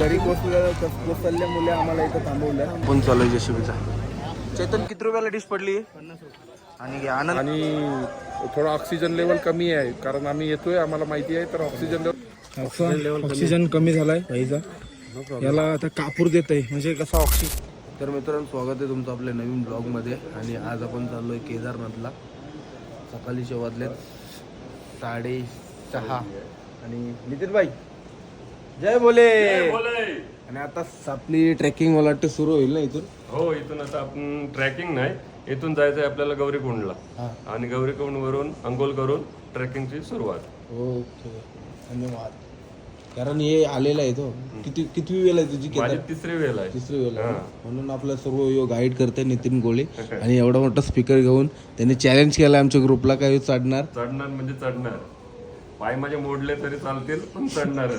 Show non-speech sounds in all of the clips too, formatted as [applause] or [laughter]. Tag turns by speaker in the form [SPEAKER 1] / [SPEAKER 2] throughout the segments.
[SPEAKER 1] दरी कोसल्या कोसळल्यामुळे आम्हाला इथं थांबवलं.
[SPEAKER 2] कोण चालू आहे जेसीबीचा? चेतन किती रुपयाला डिश पडली? आणि आनंद?
[SPEAKER 3] आणि थोडं ऑक्सिजन लेवल कमी आहे कारण आम्ही येतोय आम्हाला माहिती आहे तर ऑक्सिजन लेवल
[SPEAKER 1] ऑक्सिजन कमी झालाय भाईचा याला आता कापूर देत आहे म्हणजे कसा ऑक्सिजन
[SPEAKER 2] तर मित्रांनो स्वागत आहे तुमचं आपल्या नवीन ब्लॉगमध्ये आणि आज आपण चाललो आहे केदारनाथला. सकाळीचे वाजलेत साडे सहा आणि नितीन भाई जय बोले आणि आता आपली ट्रेकिंग मला वाटतं सुरू होईल ना इथून?
[SPEAKER 4] हो इथून आता आपण ट्रॅकिंग नाही इथून जायचंय आपल्याला गौरीकुंडला. आणि गौरीकुंडवरून अंघोल करून ट्रेकिंगची सुरुवात.
[SPEAKER 2] ओके धन्यवाद. कारण हे आलेलं आहे तो. किती किती वेळ आहे तुझी
[SPEAKER 4] माझी तिसरी वेळ आहे.
[SPEAKER 2] तिसरी वेळ आहे. म्हणून आपला सर्व यो गाईड करते नितीन गोळे आणि एवढा मोठा स्पीकर घेऊन त्यांनी चॅलेंज केला आमच्या ग्रुपला काय चढणार?
[SPEAKER 4] चढणार म्हणजे चढणार. पाय माझे मोडले तरी चालतील पण चढणार [laughs] [laughs]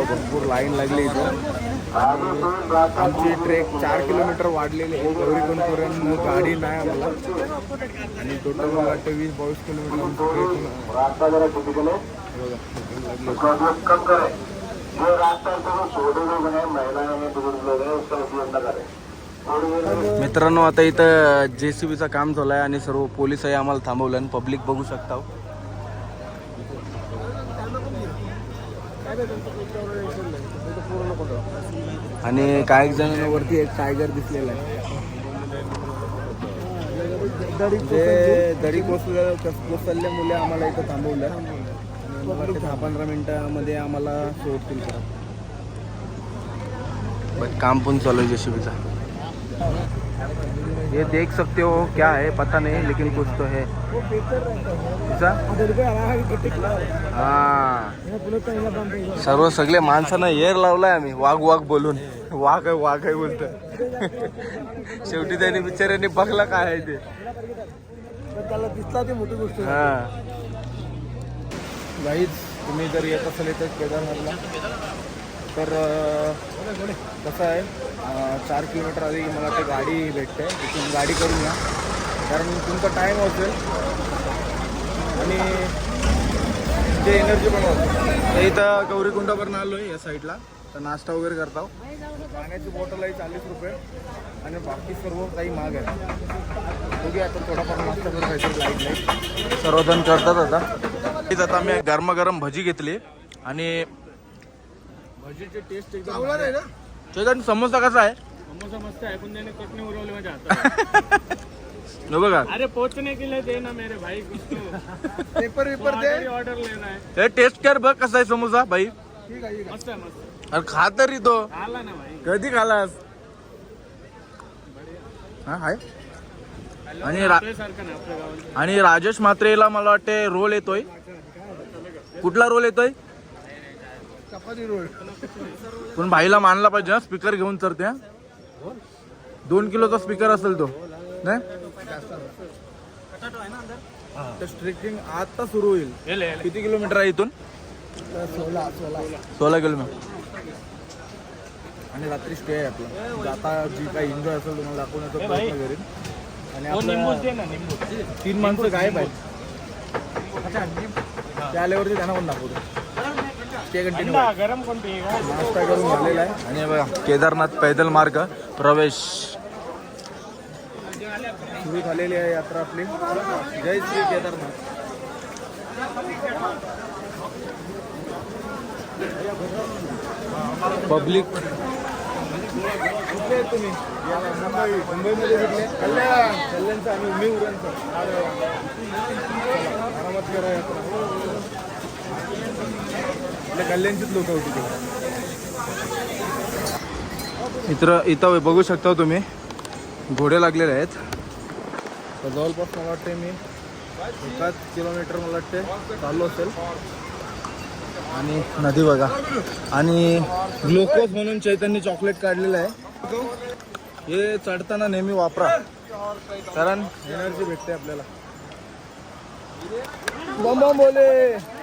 [SPEAKER 1] भरपूर लाईन लागली इथं. आमची ट्रेक चार किलोमीटर वाढलेली आहे. गौरीकुंडपर्यंत गाडी नाही आम्हाला. आणि टोटल मला वाटतं वीस बावीस किलोमीटर आमचं ट्रेक
[SPEAKER 2] मित्रांनो आता इथं जे सी बीचं काम झालं आहे आणि सर्व पोलिसही आम्हाला थांबवलं आणि पब्लिक बघू शकता. आणि काही जणांना वरती एक टायगर दिसलेला आहे.
[SPEAKER 1] जे दरी कोसल्या मुले आम्हाला इथं थांबवलं. दहा पंधरा मिनटामध्ये आम्हाला सोडतील परत
[SPEAKER 2] बट काम पण चालू आहे जशी ये देख सकते हो क्या है पता नहीं लेकिन कुछ तो है। हा। सर्व सगळे माणसानं येर लावलाय आम्ही वाघ वाघ बोलून. वाघ आहे वाघ आहे बोलत [laughs] शेवटी त्यांनी बिचाऱ्यांनी बघला काय आहे ते.
[SPEAKER 1] त्याला दिसला ते मोठी गोष्ट
[SPEAKER 2] हा।
[SPEAKER 1] गाईज तुम्ही जर येत असाल तर केदारनाथला तर कसं आहे चार किलोमीटर आधी मला ते गाडी भेटते तिथून गाडी करून या. कारण तुमचा टाईम असेल आणि ते एनर्जी पण
[SPEAKER 2] होते इथं गौरीकुंडापर्यंत आलो आहे या साईडला तर नाश्ता वगैरे करता
[SPEAKER 1] पाण्याची बॉटल आहे चाळीस रुपये आणि बाकी सर्व काही महाग आहे. बघूया आता थोडाफार नाश्ता करू काहीतरी लाइट नाही
[SPEAKER 2] सर्वजण करतात आता. तीच आता मी गरमागरम भजी घेतली आणि
[SPEAKER 1] भजीचे टेस्ट एकदम चांगला आहे ना?
[SPEAKER 2] चेतन समोसा कसा आहे?
[SPEAKER 5] समोसा मस्त है पण त्याने चटनी उरवली माझ्या हातात
[SPEAKER 2] हे [laughs] बघा
[SPEAKER 5] अरे पहुंचने के लिए देना मेरे भाई कुछ तो.
[SPEAKER 1] पेपर वेपर दे.
[SPEAKER 5] ऑर्डर लेना है.
[SPEAKER 2] हे टेस्ट कर बघ कसा आहे समोसा भाई.
[SPEAKER 1] ठीक आहे ठीक
[SPEAKER 5] मस्त है मस्त
[SPEAKER 2] अरे खा तरी तो.
[SPEAKER 5] आला ना भाई.
[SPEAKER 2] कधी खालास? हा हाय. आणि रा-
[SPEAKER 5] ना
[SPEAKER 2] आणि राजेश म्हात्रेला मला वाटते रोल येतोय. कुठला रोल येतोय?
[SPEAKER 1] आहे चपाती
[SPEAKER 2] पण भाईला मानला पाहिजे ना स्पीकर घेऊन चढते हा. दोन किलोचा स्पीकर असेल तो. नाही?
[SPEAKER 1] आता सुरू होईल.
[SPEAKER 2] किती किलोमीटर आहे इथून?
[SPEAKER 1] सोळा सोळा
[SPEAKER 2] सोळा किलोमीटर.
[SPEAKER 1] आणि रात्री स्टे आहे आपला. जाता जी काही एन्जॉय असेल तुम्हाला दाखवण्याचा प्रयत्न करेन. आणि तीन माणसं गायब आहेत. त्या आल्यावरती त्यांना पण दाखवतो. कंटिन्यू
[SPEAKER 5] गरम
[SPEAKER 1] नाश्ता करून झालेला आहे.
[SPEAKER 2] आणि बघा केदारनाथ पैदल मार्ग प्रवेश.
[SPEAKER 1] सुरू झालेली आहे यात्रा आपली. जय श्री केदारनाथ.
[SPEAKER 2] पब्लिक.
[SPEAKER 1] कुठले तुम्ही? मुंबई मुंबईमध्ये कुठले? कल्याण. कल्याणचं मी उरणचं वा. आरामात करा यात्रा. आपल्या कल्याणचीच लोक होती
[SPEAKER 2] इतर इथं बघू शकता तुम्ही घोडे लागलेले आहेत.
[SPEAKER 1] तर जवळपास मला वाटते मी एकाच किलोमीटर मला वाटते चाललो असेल.
[SPEAKER 2] आणि नदी बघा. आणि
[SPEAKER 1] ग्लुकोज म्हणून चैतन्य चॉकलेट काढलेलं आहे.
[SPEAKER 2] हे चढताना नेहमी वापरा. कारण
[SPEAKER 1] एनर्जी भेटते आपल्याला. बम बोले!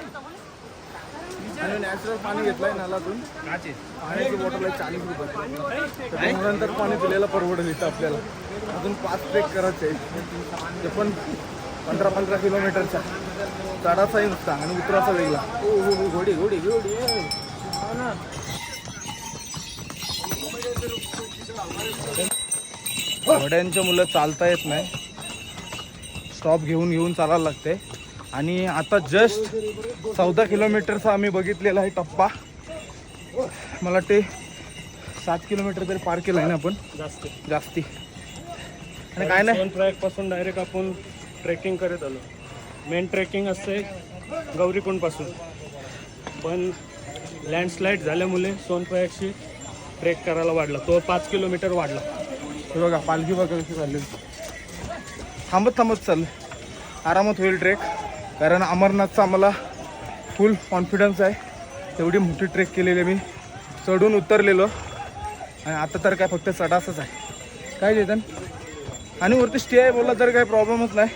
[SPEAKER 1] आणि नॅचरल पाणी घेतलंय नालातून. पाण्याची बॉटल आहे चाळीस रुपये. नंतर पाणी दिलेलं परवडेल इथं आपल्याला. अजून पाच ट्रेक करायचे ते पण पंधरा पंधरा किलोमीटरचा चढाचाही नुसता आणि उतराचा वेगळा. हो हो घोडी घोडी घोडी हो ना. घोड्यांच्या मुलं चालता येत नाही. स्टॉप घेऊन घेऊन चालायला लागते. आणि आता जस्ट चौदा किलोमीटरचा आम्ही बघितलेला आहे टप्पा. मला वाटते सात किलोमीटर तरी पार केलं आहे ना आपण.
[SPEAKER 5] जास्त.
[SPEAKER 1] जास्ती. आणि काय नाही.
[SPEAKER 5] दोन ट्रॅकपासून डायरेक्ट आपण ट्रेकिंग करत आलो. मेन ट्रेकिंग असते गौरीकुंडपासून पण लँडस्लाईड झाल्यामुळे सोनप्रयागशी ट्रेक करायला वाढला. तो पाच किलोमीटर वाढला.
[SPEAKER 1] हे बघा पालखी बघा कशी चालली. थांबत थांबत चाललं. आरामात होईल ट्रेक कारण अमरनाथचा आम्हाला फुल कॉन्फिडन्स आहे. तेवढी मोठी ट्रेक केलेली मी. चढून उतरलेलो. आणि आता तर काय फक्त चढासच आहे. काय चेतन? आणि वरती स्टे आहे बोलला तर काही प्रॉब्लेमच नाही.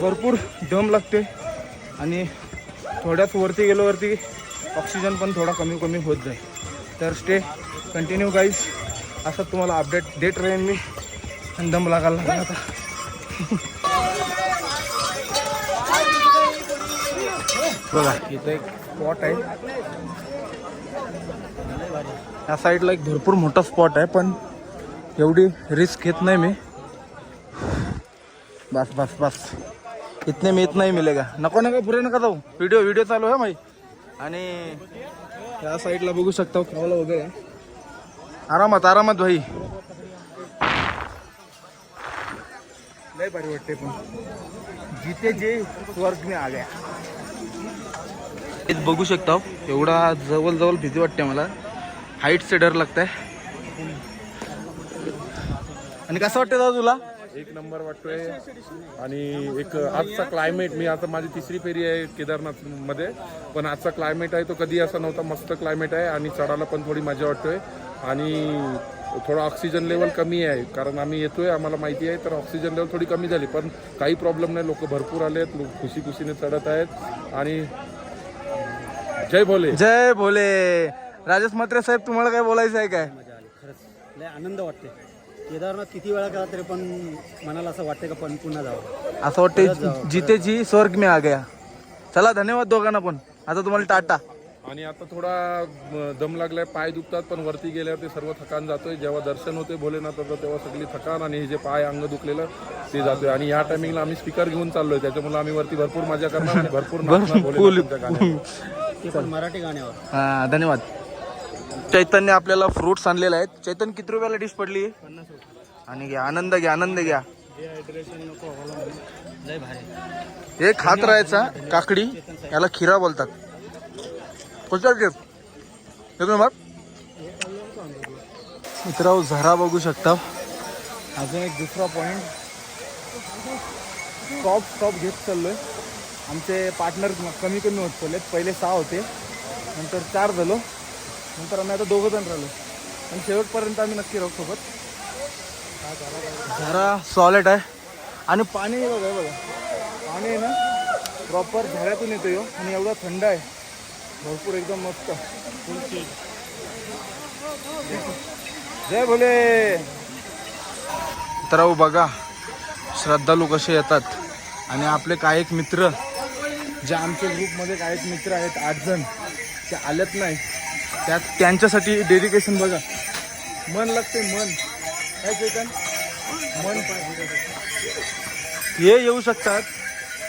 [SPEAKER 1] भरपूर दम लागते आणि थोड्याच वरती गेलोवरती ऑक्सिजन पण थोडा कमी कमी होत जाईल. तर स्टे कंटिन्यू गाईज असं तुम्हाला अपडेट देत राहीन मी. आणि दम लागायला लागला आता. [laughs] बघा इथं एक स्पॉट आहे. या साईडला एक भरपूर मोठा स्पॉट आहे पण एवढी रिस्क घेत नाही मी. बस बस बस. इतने मी इतना ही मिलेगा. नको नका पुरे नका जाऊ. व्हिडिओ व्हिडिओ चालू आहे माई. आणि या साईडला बघू शकता खावला वगैरे. आरामात आरामात भाई. लय भारी वाटते पण. जिथे जे स्वर्ग मी आल्या. गया बघू शकता. एवढा जवळ जवळ भीती वाटते मला. हाईटचे डर लागतंय. आणि कसं वाटतं दादा तुला?
[SPEAKER 3] एक नंबर वाटतोय. आणि एक आजचा क्लायमेट मी आता माझी तिसरी फेरी आहे केदारनाथमध्ये पण आजचा क्लायमेट आहे तो कधी असा नव्हता मस्त क्लायमेट आहे आणि चढायला पण थोडी मजा वाटतोय. आणि थोडा ऑक्सिजन लेवल कमी आहे कारण आम्ही येतोय आम्हाला माहिती आहे तर ऑक्सिजन लेवल थोडी कमी झाली. पण काही प्रॉब्लेम नाही लोक भरपूर आले आहेत लोक खुशी खुशीने चढत आहेत. आणि जय भोले.
[SPEAKER 1] जय भोले. राजेश म्हात्रे साहेब तुम्हाला काय बोलायचं आहे काय?
[SPEAKER 6] मजा आली खरंच. लय आनंद वाटते केदारनाथ किती वेळा केला तरी पण मनाला असं वाटते का पण पुन्हा जावं.
[SPEAKER 1] असं वाटतं जिथे जी स्वर्ग में आ गया. चला धन्यवाद दोघांना पण. आता तुम्हाला टाटा.
[SPEAKER 3] आणि आता थोडा म, दम लागलाय पाय दुखतात पण वरती गेल्यावर ते सर्व थकान जातोय. जेव्हा दर्शन होते भोलेनाथाचं तेव्हा सगळी थकान आणि हे जे पाय अंग दुखलेलं ते जातोय. आणि या टायमिंगला आम्ही स्पीकर घेऊन चाललोय. त्याच्यामुळे आम्ही वरती भरपूर मजा करणार आणि भरपूर नाचणार भोलेनाथांच्या गाण्यावर. [laughs]
[SPEAKER 6] ते पण मराठी गाण्यावर.
[SPEAKER 1] हा धन्यवाद. चैतन्य आपल्याला फ्रुट्स आणलेले आहेत. चैतन्य किती रुपयाला डिश पडली? आणि घ्या आनंद घ्या आनंद घ्या.
[SPEAKER 6] लय भारी
[SPEAKER 1] हे खात राहायचा काकडी. याला खिरा बोलतात. कोणत्या टेप एक नंबर मित्रांनो झरा बघू शकता. अजून एक दुसरा पॉइंट स्टॉप स्टॉप घेत चाललोय. आमचे पार्टनर कमी कमी होत चाललेत पहिले सहा होते. नंतर चार झालो. नंतर आम्ही आता दोघं जण राहिलो. आणि शेवटपर्यंत आम्ही नक्की राहू सोबत. झरा सॉलिड आहे. आणि पाणी हे बघा हे बघा. पाणी आहे ना प्रॉपर झऱ्यातून येतो ह्यो आणि एवढा थंड आहे. भरपूर एकदम मस्त. जय भोले! तर बघा श्रद्धालू कसे येतात. आणि आपले काही एक मित्र जे आमच्या ग्रुपमध्ये काही मित्र आहेत आठ जण. ते आलेत नाही. त्यात त्यांच्यासाठी डेडिकेशन बघा. मन लागते मन. काय चेतन? मन पाहिजे. हे येऊ शकतात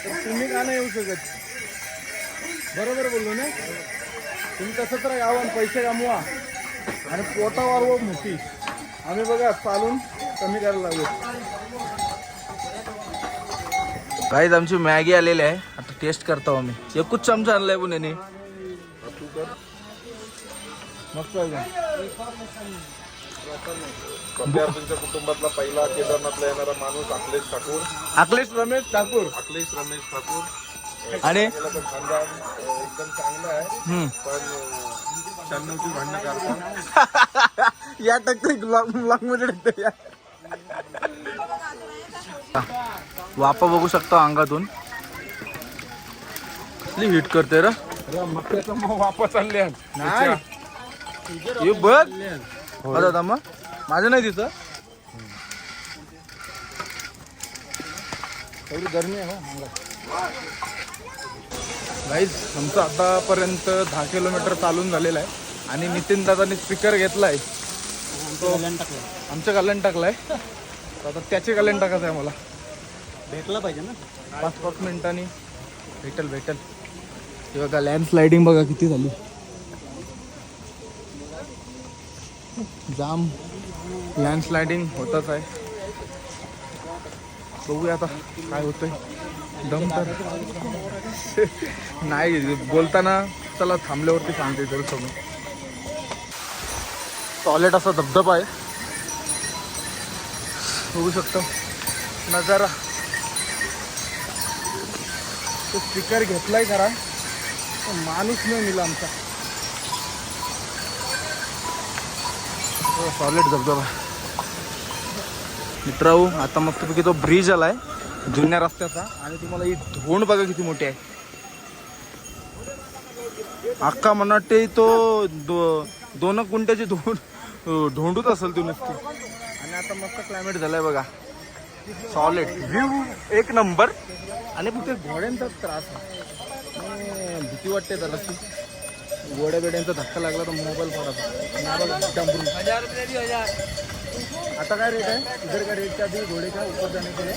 [SPEAKER 1] तर तुम्ही का नाही येऊ शकत? बरोबर बोललो ना? तुम्ही कसं तर यावं आणि पैसे कमवा. आणि पोटावर व मोठी. आम्ही बघा चालून कमी करायला लागलो. काहीच आमची मॅगी आलेली आहे. टेस्ट करतो आम्ही एकूच चमचा आणलाय पण याने मस्त
[SPEAKER 3] कुटुंबातला पहिला केदारनाथला येणारा माणूस अखिलेश ठाकूर.
[SPEAKER 1] अखिलेश रमेश ठाकूर.
[SPEAKER 3] अखिलेश रमेश ठाकूर.
[SPEAKER 1] आणि?
[SPEAKER 3] खानदान एकदम चांगलं आहे. पण शहाण्णवची भांडणं करतात [laughs]
[SPEAKER 1] या टाकते ब्लॉग ब्लॉगमध्ये टाकते या. वापा बघू शकता अंगातून. कसली हिट करते रे?
[SPEAKER 3] मक्याचं मग वापस
[SPEAKER 1] नाही. हे बघ. हो दादा मग? माझं नाही तिथं. एवढी गरमी आहे ना गाईज आमचं आतापर्यंत दहा किलोमीटर चालून झालेलं आहे. आणि नितीन दादाने स्पीकर घेतला आहे तो आमच्या गाल्यान टाकलाय. आता त्याचे गाल्यान टाकायचं आहे मला.
[SPEAKER 6] भेटला पाहिजे ना.
[SPEAKER 1] पाच पाच मिनिटांनी भेटल भेटल. हे बघा लँड स्लायडिंग बघा किती झाली. जाम लँड स्लायडिंग होतच आहे. बघूया आता काय होतंय. दम तर. नाही बोलताना चला थांबल्यावरती सांगते तर समोर टॉयलेट असा धबधबा आहे. बघू शकतो. नजारा. तो स्पीकर घेतलाय खरा माणूस नाही मिला आमचा. सॉलिड धबधबा. मित्रांनो आता मस्तपैकी तो ब्रिज आलाय जुन्या रस्त्याचा. आणि तुम्हाला ही धोंड बघा किती मोठी आहे. अख्खा मला वाटते तो दो दोन गुंट्याची धोंड धोंडूच असेल ती नुसती. आणि आता मस्त क्लायमेट झालंय बघा. सॉलिड व्ह्यू एक नंबर आणि फक्त घोड्यांचाच त्रास भीती वाटते जराशी गोड्या बेड्यांचा धक्का लागला तर मोबाईल पडायचा डांबरून आता काय रेट आहे? इधर का रेटच्या आधी घोडे का ऊपर जाने के लिए?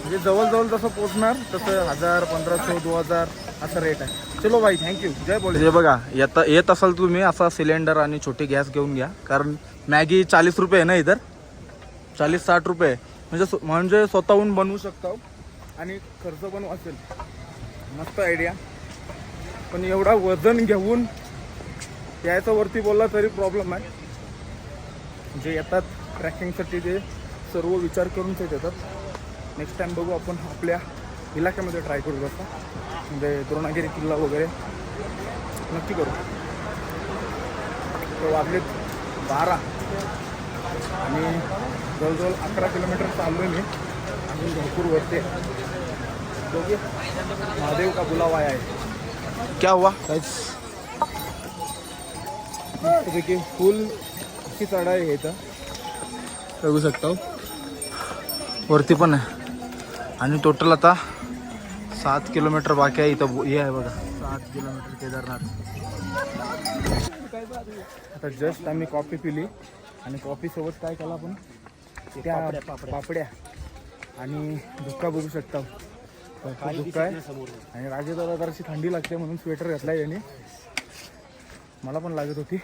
[SPEAKER 1] म्हणजे जवळजवळ जसं पोचणार तसं हजार पंधराशे दोन हजार असं रेट आहे. चलो भाई थँक्यू जय बोल. हे म्हणजे बघा येता येत असाल तुम्ही असा सिलेंडर आणि छोटी गॅस घेऊन घ्या. कारण मॅगी चाळीस रुपये आहे ना इधर? चाळीस साठ रुपये. म्हणजे स्व- म्हणजे स्वतःहून बनवू शकता. आणि खर्च पण वाचेल. मस्त आयडिया पण एवढा वजन घेऊन यायचं वरती बोलला तरी प्रॉब्लेम आहे. जे येतात ट्रॅकिंगसाठी ते सर्व विचार करून ते येतात नेक्स्ट टाइम बघू आपण आपल्या इलाक्यामध्ये ट्राय करू कसं म्हणजे द्रोणागिरी किल्ला वगैरे. नक्की करू. तर वाजले बारा. आणि जवळजवळ अकरा किलोमीटर चाललो मी. अजून भरपूर वरती आहे. बघू महादेव का बुलावा आहे? क्या हुआ? काहीच. मस्तपैकी फुल अशी चढाई आहे इथं. बघू शकता हो. वरती पण आहे. आणि टोटल आता सात किलोमीटर बाकी आहे इथं. हे आहे बघा. सात किलोमीटर केदारनाथ. आता जस्ट आम्ही कॉफी पिली. आणि कॉफी सोबत काय केलं आपण? त्या पापड्या आणि धुक्का बघू शकता. धुक्का आहे. आणि राजेदाला जराशी थंडी लागते म्हणून स्वेटर घातलाय यांनी. मला पण लागत होती.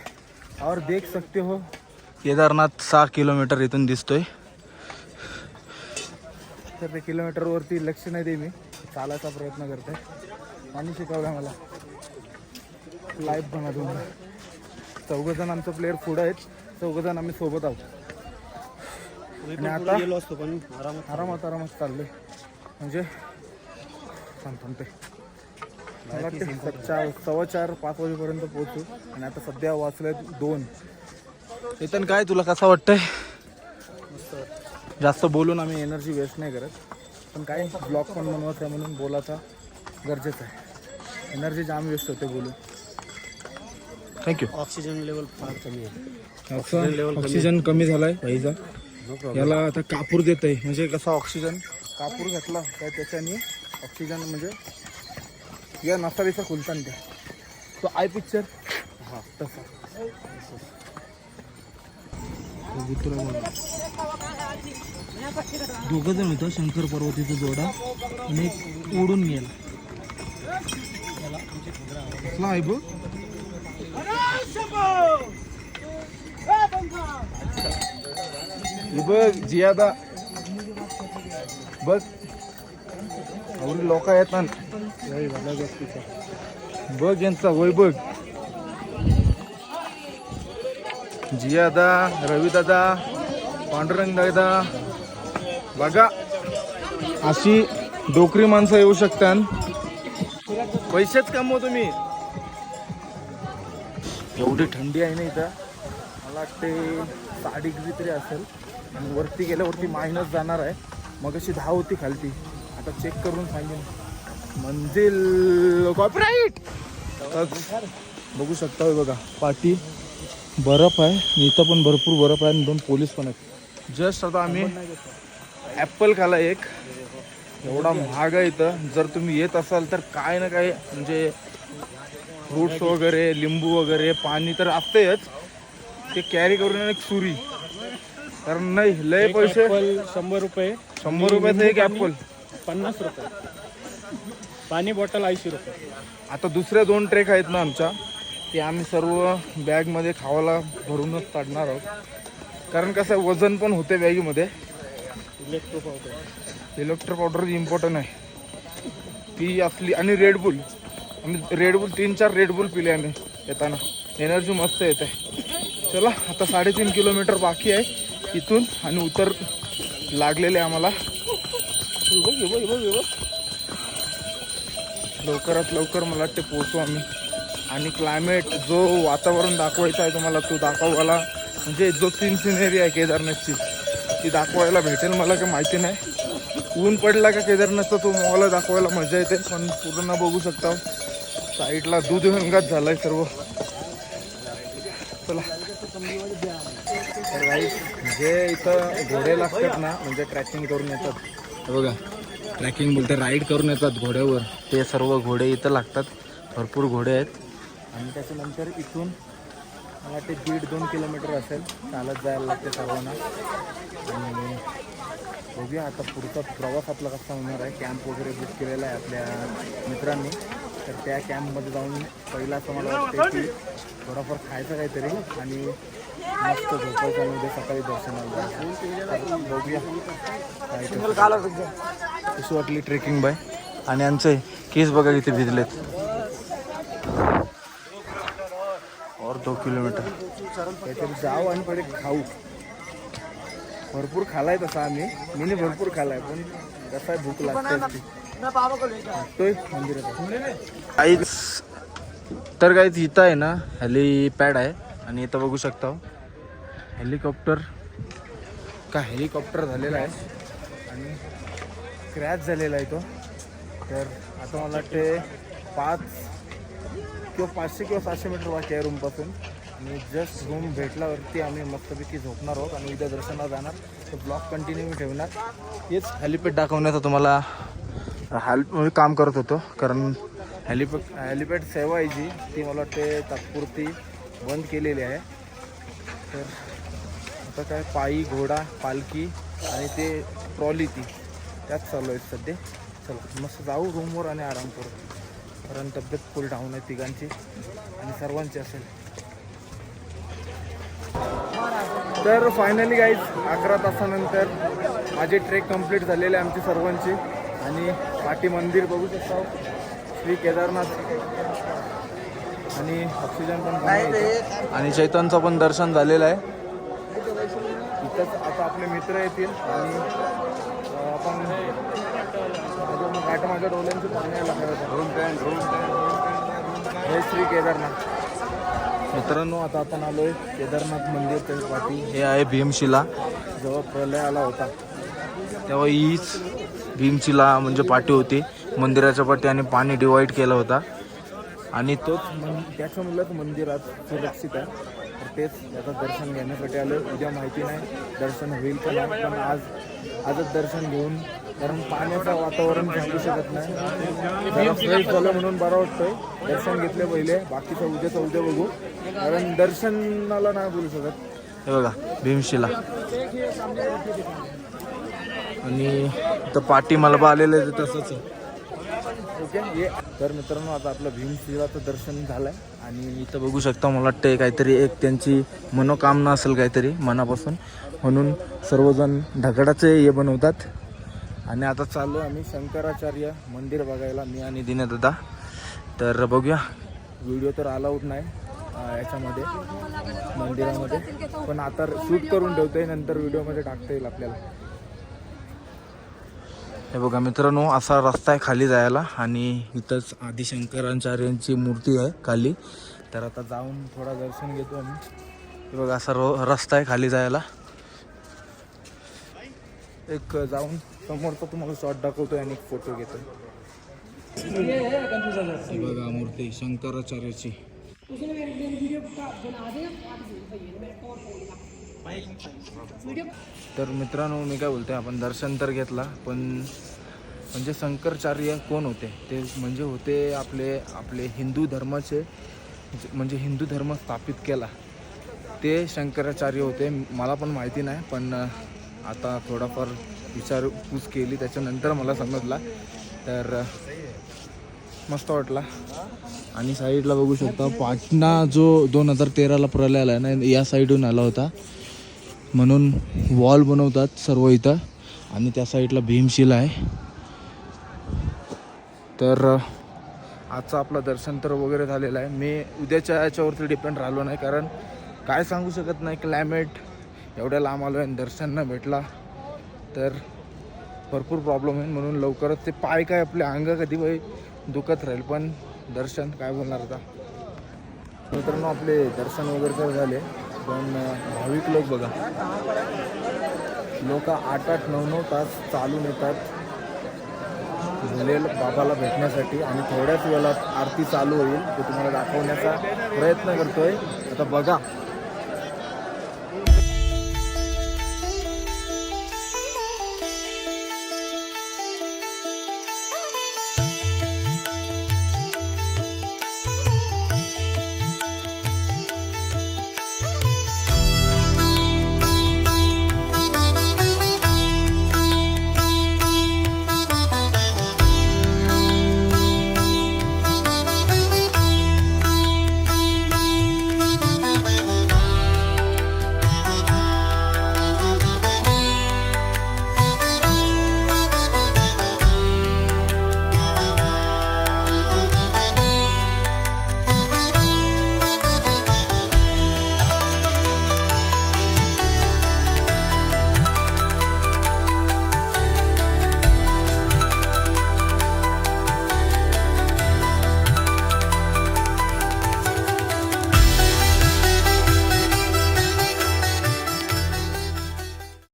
[SPEAKER 1] और देख सकते हो. केदारनाथ सहा किलोमीटर इथून दिसतोय. तर ते किलोमीटरवरती लक्ष नाही दे मी. चालायचा प्रयत्न करते आणि शिकवलं मला. लाईफ बना दोन चौघजण आमचं प्लेअर पुढं आहेत. चौघजण आम्ही सोबत आहोत. आणि आता
[SPEAKER 6] गेलो असतो पण आरामात
[SPEAKER 1] आरामात आरामात चाललोय. म्हणजे थांब थांबते मला वाटते चार सव्वा चार पाच वाजेपर्यंत पोहोचू. आणि आता सध्या वाचले दोन. चेतन काय तुला कसं वाटतंय? जास्त बोलून आम्ही एनर्जी वेस्ट नाही करत. पण काय ब्लॉग पण बनवायचं आहे म्हणून बोलायचा गरजेचं आहे. एनर्जी जाम वेस्ट होते बोलून. थँक्यू
[SPEAKER 6] ऑक्सिजन लेवल फार कमी आहे.
[SPEAKER 1] ऑक्सिजन कमी झालाय भाईचा याला आता कापूर देत आहे म्हणजे कसा ऑक्सिजन कापूर घातला तर त्याच्याने ऑक्सिजन म्हणजे या नसा बिसा खुलताना त्या तो आय पिक्चर हा तसा. दोघं जण होतं शंकर पार्वतीचा जोडा आणि एक उडून गेला. आहे बघ बघ जियादा बघ. एवढी लोक येतात बघ यांचा वय बघ. जियादा रवीदादा पांडुरंग दादा. बघा. अशी डोकरी माणसं येऊ शकतात. पैसेच कमव तुम्ही एवढी थंडी आहे ना इथं? मला वाटते सहा डिग्री तरी असेल. आणि वरती गेल्यावरती मायनस जाणार आहे. मग अशी दहा होती खालती. आता चेक करून सांगेन. मंजिल कॉपराईट बघू शकता बघा. पाटी बर्फ आहे. इथं पण भरपूर बर्फ आहे आणि दोन पोलीस पण आहेत. जस्ट आता आम्ही ॲपल खाला एक. एवढा महाग आहे इथं. जर तुम्ही येत असाल तर काय ना काय म्हणजे फ्रूट्स वगैरे लिंबू वगैरे पाणी तर असतेच. ते कॅरी करून एक सुरी. कारण नाही लय पैसे.
[SPEAKER 5] शंभर रुपये.
[SPEAKER 1] शंभर रुपयाचं एक ॲपल
[SPEAKER 5] पन्नास रुपये. पाणी बॉटल ऐंशी रुपये.
[SPEAKER 1] आता दुसऱ्या दोन ट्रेक आहेत ना आमच्या. ते आम्ही सर्व बॅगमध्ये खावाला भरूनच काढणार आहोत. कारण कसं आहे, वजन पण होते बॅगीमध्ये.
[SPEAKER 5] Electro powder
[SPEAKER 1] electro powder important आहे. ती असली आणि रेडबुल आम्ही रेडबुल तीन चार रेडबुल पिले आम्ही येताना. एनर्जी मस्त येते चला आता साडेतीन किलोमीटर बाकी आहे इथून आणि उतर लागलेले आम्हाला. लवकरात लवकर मला वाटते पोहोचू आम्ही. आणि क्लायमेट जो वातावरण दाखवायचा आहे तुम्हाला तो दाखवायला म्हणजे जो सीन सिनेरी आहे केदारनाथची ती दाखवायला भेटेल मला काही माहिती नाही. ऊन पडला का केदारनाथचा तो मला दाखवायला मजा येते पण पूर्ण बघू शकता. साईडला दूध रंगात झालाय सर्व. चला. तर जे इथं घोडे लागतात ना म्हणजे ट्रॅकिंग करून येतात. बघा ट्रॅकिंग बोलते राईड करून येतात घोड्यावर. ते सर्व घोडे इथं लागतात. भरपूर घोडे आहेत. आणि त्याच्यानंतर इथून मला वाटते दीड दोन किलोमीटर असेल. चालत जायला लागते सर्वांना. आणि बघूया आता पुढचा प्रवास आपला कसा होणार आहे. कॅम्प वगैरे बुक केलेला आहे आपल्या मित्रांनी. तर त्या कॅम्पमध्ये जाऊन पहिला असं मला वाटतं की थोडाफार खायचं काहीतरी आणि मस्त झोपायचं म्हणजे सकाळी दर्शनाला जायचं बघूया. कशी वाटली ट्रेकिंग बाय. आणि यांचे केस बघा इथे भिजलेत. और दो किलोमीटर. काहीतरी जाऊ आणि पहिले खाऊ. भरपूर खालाय तसा आम्ही. मीने भरपूर खालाय पण कसं भूक लागते. काहीच तर काहीच इथं आहे ना हेलिपॅड आहे. आणि इथं बघू शकता हो. हेलिकॉप्टर का हेलिकॉप्टर झालेला आहे. आणि क्रॅच झालेला आहे तो. तर आता मला वाटते पाच किंवा पाचशे किंवा सातशे मीटर बाकी आहे रूमपासून आणि जस्ट रूम भेटल्यावरती आम्ही मस्तपैकी झोपणार आहोत आणि उद्या दर्शनाला जाणार. तर ब्लॉक कंटिन्यू ठेवणार. हेच हॅलिपॅड दाखवण्याचा तुम्हाला हेल्प मी काम करत होतो कारण हॅलिपॅड हॅलिपॅड सेवा आहे जी ती मला वाटते तात्पुरती बंद केलेली आहे. तर आता काय पायी घोडा पालखी आणि ते ट्रॉली ती त्याच चालू आहेत सध्या. चला मस्त जाऊ रूमवर आणि आराम करू. कारण तब्येत फुल डाऊन आहे तिघांची आणि सर्वांची असेल. तर फायनली गाईज अकरा तासानंतर माझी ट्रेक कंप्लीट झालेली आहे आमची सर्वांची. आणि पाठी मंदिर बघू शकता. श्री केदारनाथ. आणि ऑक्सिजन पण आहे. आणि चैतनचं पण दर्शन झालेलं आहे. इथंच आता आपले मित्र येतील आणि आपण माझ्या माझ्या डोळ्यांची पाणी यायला हे श्री केदारनाथ. मित्रांनो आता आपण आलोय केदारनाथ मंदिर ते पाठी हे आहे भीमशिला. जेव्हा प्रलय आला होता. तेव्हा हीच भीमशिला म्हणजे पाठी होती. मंदिराच्या पाठी आणि पाणी डिवाईड केलं होता. आणि तोच मन त्याच्यामुळेच मंदिरात सुरक्षित आहे. तर तेच याचं दर्शन घेण्यासाठी आलं उद्या माहिती नाही दर्शन होईल का नाही पण आज आजच दर्शन घेऊन कारण पाण्याचं वातावरण सांगू शकत नाही. जरा फ्रेश झालं म्हणून बरं वाटतंय. दर्शन घेतले पहिले बाकीचं उद्याचं उद्या बघू. कारण दर्शनाला नाही बोलू शकत. हे बघा भीमशिला. आणि इथं पाठी मलबा आलेलं आहे तसंच. ओके ये तर मित्रांनो आता आपलं भीमशिवाचं दर्शन झालं आहे आणि इथं बघू शकता मला वाटतं काहीतरी एक त्यांची मनोकामना असेल काहीतरी मनापासून. म्हणून सर्वजण ढगडाचे हे बनवतात. आणि आता चाललो आम्ही शंकराचार्य मंदिर बघायला मी आणि दिने दादा. तर बघूया व्हिडिओ तर अलाउड नाही याच्यामध्ये मंदिरामध्ये. पण आता शूट करून ठेवतोय नंतर व्हिडिओमध्ये टाकता येईल आपल्याला. हे बघा मित्रांनो असा रस्ता आहे खाली जायला आणि इथंच आदिशंकराचार्यांची मूर्ती आहे खाली. तर आता जाऊन थोडा दर्शन घेतो आम्ही. हे बघा असा रो रस्ता आहे खाली जायला. एक जाऊन समोरचा तुम्हाला शॉट दाखवतोय आणि एक फोटो घेतोय. बघा मूर्ती शंकराचार्याची. तर मित्रांनो मी काय बोलतोय आपण दर्शन तर घेतला पण म्हणजे शंकराचार्य कोण होते? ते म्हणजे होते आपले आपले हिंदू धर्माचे म्हणजे हिंदू धर्म स्थापित केला. ते शंकराचार्य होते मला पण माहिती नाही पण आता थोडाफार विचारपूस केली त्याच्यानंतर मला समजला. तर मस्त वाटला. आणि साईडला बघू शकता पाटणा जो दोन हजार तेराला प्रलय आला ना या साईडहून आला होता. म्हणून वॉल बनवतात सर्व इथं. आणि त्या साईडला भीमशिला आहे. तर आजचं आपलं दर्शन तर वगैरे झालेलं आहे. मी उद्याच्या याच्यावरती डिपेंड राहिलो नाही. कारण काय सांगू शकत नाही. क्लायमेट एवढ्या लांब आलो आहे दर्शन न भेटला तर भरपूर प्रॉब्लेम आहे. म्हणून लवकरच ते पाय काय आपले अंग कधी बाई दुखत राहील. पण दर्शन काय बोलणार आता? मित्रांनो आपले दर्शन वगैरे तर झाले. पण भाविक लोक बघा. लोक आठ आठ नऊ नऊ तास चालून येतात. झुलेल बाबाला भेटण्यासाठी आणि थोड्याच वेळात आरती चालू होईल ते तुम्हाला दाखवण्याचा प्रयत्न करतोय. आता बघा